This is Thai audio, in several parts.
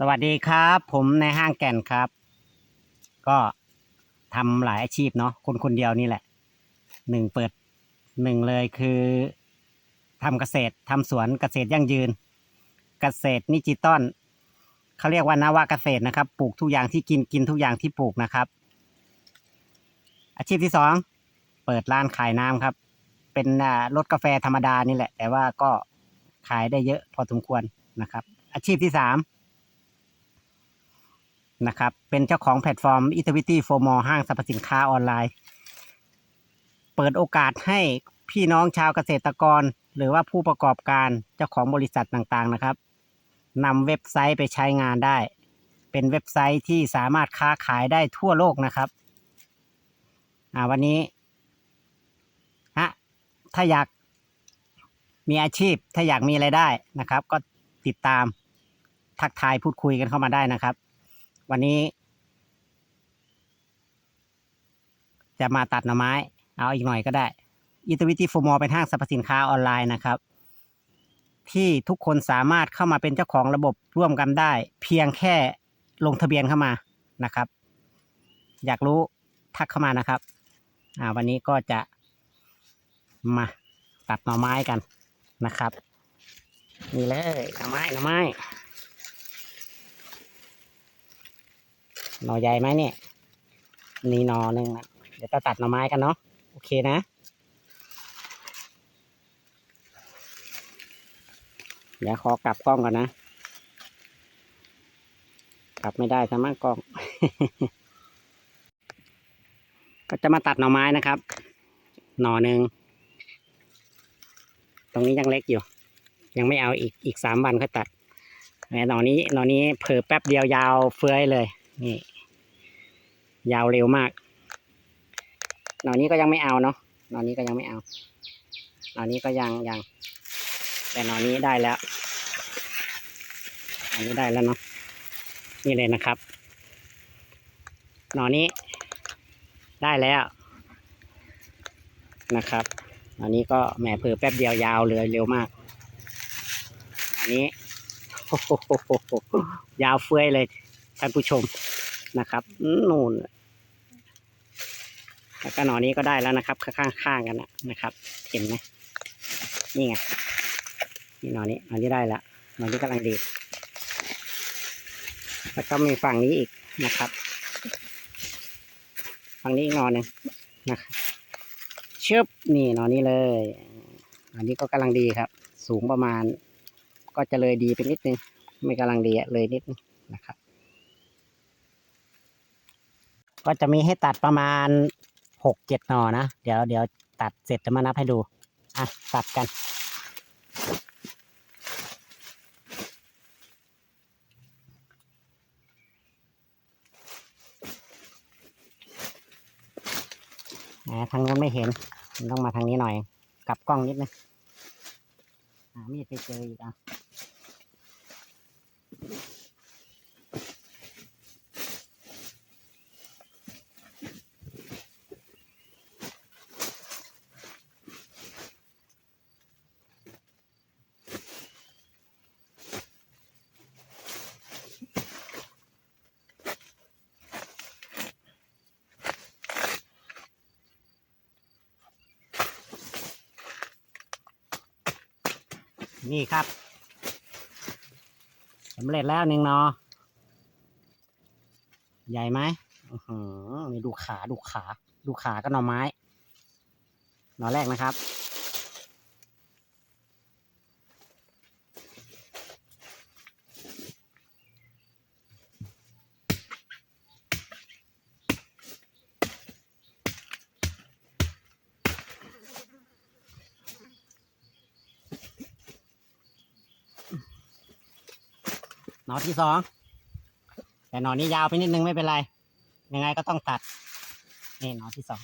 สวัสดีครับ ผมในห้างแก่นครับ ก็ทำหลายอาชีพเนาะคนคนเดียวนี่แหละหนึ่งเปิดหนึ่งเลยคือทำเกษตรทำสวนเกษตรยั่งยืน เกษตรดิจิตอลเขาเรียกว่านาวาเกษตรนะครับ ปลูกทุกอย่างที่กินกินทุกอย่างที่ปลูกนะครับ อาชีพที่สองเปิดร้านขายน้ำครับ เป็นรถกาแฟธรรมดานี่แหละ แต่ว่าก็ขายได้เยอะพอสมควรนะครับ อาชีพที่สาม นะครับ เป็นเจ้าของแพลตฟอร์ม e t a v i t y for More ห้างสรรพสินค้าออนไลน์ เปิดโอกาสให้พี่น้องชาวเกษตรกร หรือว่าผู้ประกอบการเจ้าของบริษัทต่างๆนะครับนำเว็บไซต์ไปใช้งานได้ เป็นเว็บไซต์ที่สามารถค้าขายได้ทั่วโลกนะครับอ่าวันนี้ฮะถ้าอยากมีอาชีพถ้าอยากมีไรายได้นะครับ ก็ติดตามทักทายพูดคุยกันเข้ามาได้นะครับ วันนี้ จะมาตัดหน่อไม้ เอาอีกหน่อยก็ได้อิตวิตี้ฟูมอเป็นห้างสรรพสินค้าออนไลน์นะครับ ที่ทุกคนสามารถเข้ามาเป็นเจ้าของระบบร่วมกันได้ เพียงแค่ลงทะเบียนเข้ามานะครับ อยากรู้ทักเข้ามานะครับอ่าวันนี้ก็จะมาตัดหน่อไม้กันนะครับ นี่เลยหน่อไม้หน่อไม้ หน่อใหญ่ไหมเนี่ยนี่หน่อหนึ่งนะเดี๋ยวจะตัดหน่อไม้กันเนาะโอเคนะ เดี๋ยวขอกลับกล้องก่อนนะ กลับไม่ได้ซะมั้งกล้อง ก็จะมาตัดหน่อไม้นะครับ หน่อหนึ่งตรงนี้ยังเล็กอยู่ ยังไม่เอาอีกอีกสามวันค่อยตัดแหมหน่อนี้หน่อนี้เผลอแป๊บเดียวยาวเฟื้อยเลย นี่ ยาวเร็วมาก หน่อนี้ก็ยังไม่เอาเนาะ หน่อนี้ก็ยังไม่เอา หน่อนี้ก็ยังยัง แต่หน่อนี้ได้แล้วอันนี้ได้แล้วเนาะ นี่เลยนะครับ หน่อนี้ ได้แล้วนะครับหน่อนี้ก็แหมเผื่อแป๊บเดียวยาวเลยเร็วมาก อันนี้ยาวเฟ้ยเลยท่านผู้ชม นะครับนู่นแล้วก็หน่อนี้ก็ได้แล้วนะครับข้างๆข้างกันนะนะครับ เห็นไหมนี่ไงนี่หน่อนี้หน่อนี้ได้แล้วหน่อนี้กำลังดี แล้วก็มีฝั่งนี้อีกนะครับ ฝั่งนี้อีกหน่อหนึ่งนะครับชึบนี่หน่อนี้เลยอันนี้ก็กำลังดีครับ สูงประมาณ ก็จะเลยดีไปนิดนึงไม่กำลังดีเลยนิดนึงนะครับ ก็จะมีให้ตัดประมาณหกเจ็ดหน่อนะ เดี๋ยวเดี๋ยวตัดเสร็จจะมานับให้ดู อะ ตัดกันทางนู้นไม่เห็น ต้องมาทางนี้หน่อย กลับกล้องนิดนึงมีดไปเจออีกอะ นี่ครับสำเร็จแล้วหนึ่งนอ ใหญ่ไหมหือนี่ดูขาดูขา ดูขาก็หน่อไม้หน่อแรกนะครับ หนอที่สอง แต่หนอนี้ยาวไปนิดนึงไม่เป็นไร ยังไงก็ต้องตัด นี่หนอที่สอง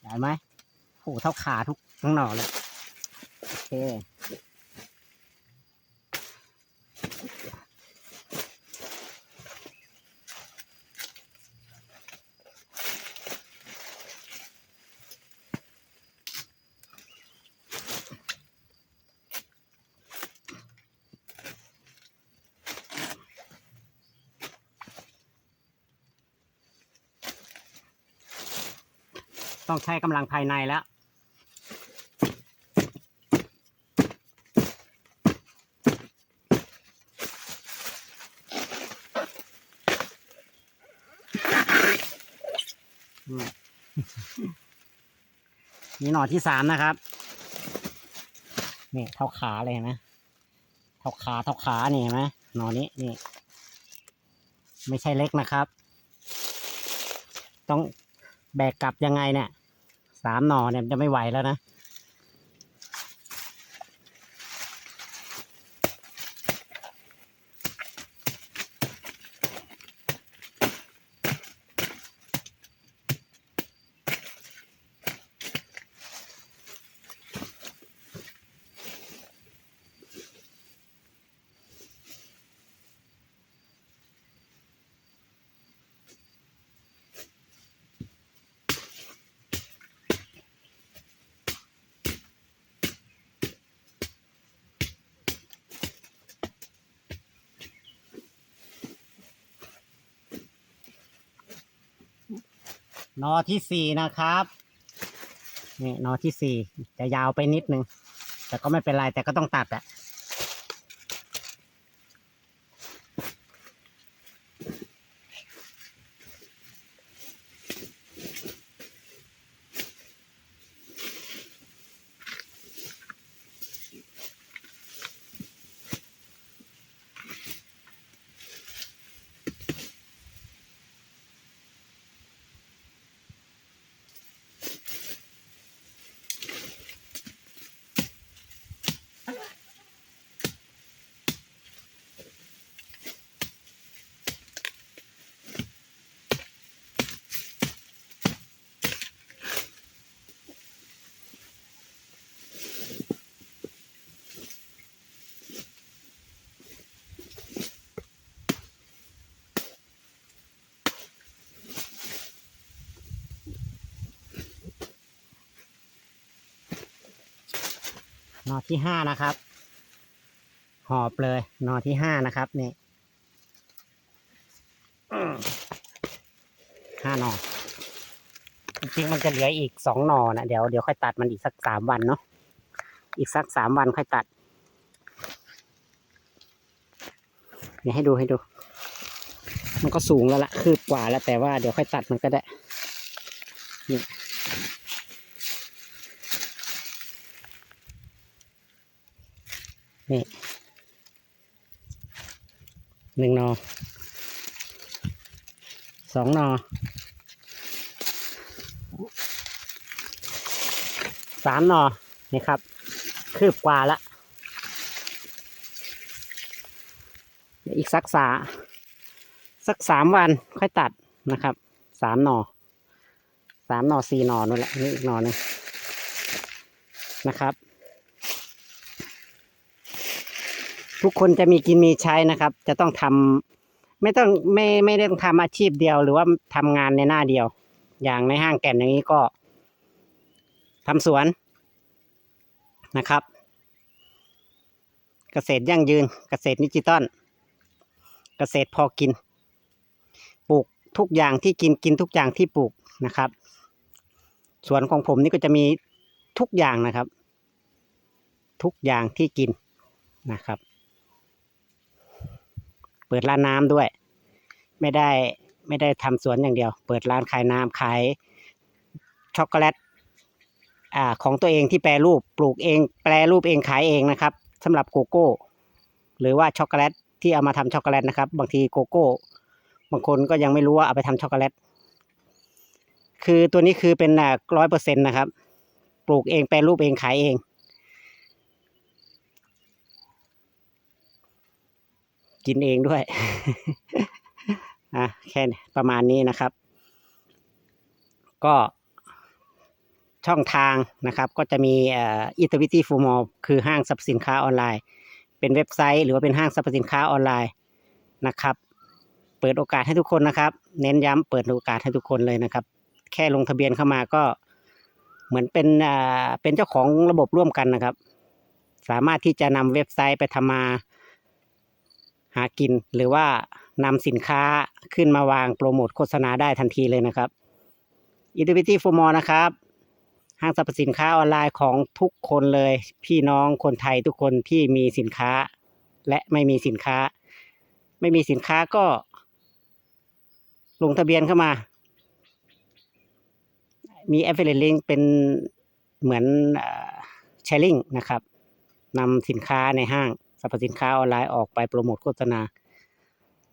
ใหญ่ไหมโอ้เท่าขาทุกทั้งหนอเลย โอเค ต้องใช้กำลังภายในแล้วมนี่หน่อที่สามนะครับ นี่เท่าขาเลยเห็นไหมเท่าขาเท่าขานี่เห็นไหมหน่อนี้นี่ ไม่ใช่เล็กนะครับ ต้องแบกกลับยังไงเนี่ย สามหน่อเนี่ยจะไม่ไหวแล้วนะ นอที่สี่นะครับ นี่นอที่สี่จะยาวไปนิดนึง แต่ก็ไม่เป็นไรแต่ก็ต้องตัดอะ นอที่ห้านะครับ หอบเลยนอที่ห้านะครับนี่ห้าหนอจริงๆมันจะเหลืออีกสองหนอนะเดี๋ยวเดี๋ยวค่อยตัดมันอีกสักสามวันเนาะอีกสักสามวันค่อยตัดเดี๋ยให้ดูให้ดู มันก็สูงแล้วละคืบกว่าแล้วแต่ว่าเดี๋ยวค่อยตัดมันก็ได้นี่ นี่หนึ่งหนอสองหนอสามหนอนี่ครับ คืบกว่าละเดี๋ยวอีกสักสาสักสามวันค่อยตัดนะครับสามหนอสามหนอสี่หนอนั่นแหละนี่อีกหนอหนึงนะครับ ทุกคนจะมีกินมีใช้นะครับ จะต้องทำไม่ต้องไม่ไม่ได้ต้องทำอาชีพเดียว หรือว่าทำงานในหน้าเดียว อย่างในห้างแก่นอย่างนี้ก็ทำสวนนะครับ เกษตรยั่งยืน เกษตรดิจิตอลเกษตรพอกิน ปลูกทุกอย่างที่กินกินทุกอย่างที่ปลูกนะครับสวนของผมนี่ก็จะมีทุกอย่างนะครับ ทุกอย่างที่กินนะครับ เปิดร้านน้ำด้วย ไม่ได้ไม่ได้ทำสวนอย่างเดียว เปิดร้านขายน้ำขายช็อกโกแลตอ่าของตัวเองที่แปรรูปปลูกเอง แปรรูปเองขายเองนะครับสำหรับโกโก้ หรือว่าช็อกโกแลตที่เอามาทำช็อกโกแลตนะครับ บางทีโกโก้ บางคนก็ยังไม่รู้ว่าเอาไปทำช็อกโกแลตคือตัวนี้คือเป็นร้อยเปอร์เซ็นต์นะครับ ปลูกเองแปรรูปเองขายเอง กินเองด้วยอะแค่ประมาณนี้นะครับ ก็ช่องทางนะครับ ก็จะมีอ่อ Eativity for More คือห้างสรรพสินค้าออนไลน์ เป็นเว็บไซต์ หรือว่าเป็นห้างสรรพสินค้าออนไลน์นะครับ เปิดโอกาสให้ทุกคนนะครับ เน้นย้ำเปิดโอกาสให้ทุกคนเลยนะครับ แค่ลงทะเบียนเข้ามาก็เหมือนเป็นอ่าเป็นเจ้าของระบบร่วมกันนะครับ สามารถที่จะนำเว็บไซต์ไปทำมา หากิน หรือว่านำสินค้าขึ้นมาวางโปรโมทโฆษณาได้ทันทีเลยนะครับ Utility for More นะครับห้างสรรพสินค้าออนไลน์ของทุกคนเลย พี่น้องคนไทยทุกคนที่มีสินค้า และไม่มีสินค้า ไม่มีสินค้าก็ ลงทะเบียนเข้ามา มี affiliate link เป็นเหมือนแชร์ลิงนะครับนำสินค้าในห้าง รรพสินค้าออนไลน์ออกไปโปรโมทโฆษณา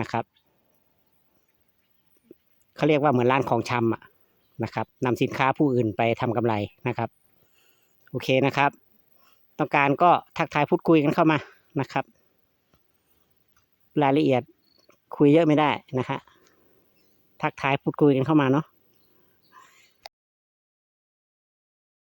นะครับเขาเรียกว่าเหมือนร้านของชำอะนะครับนำสินค้าผู้อื่นไปทำกำไรนะครับ โอเคนะครับ ต้องการก็ทักทายพูดคุยกันเข้ามานะครับ รายละเอียดคุยเยอะไม่ได้นะฮะทักทายพูดคุยกันเข้ามาเนาะ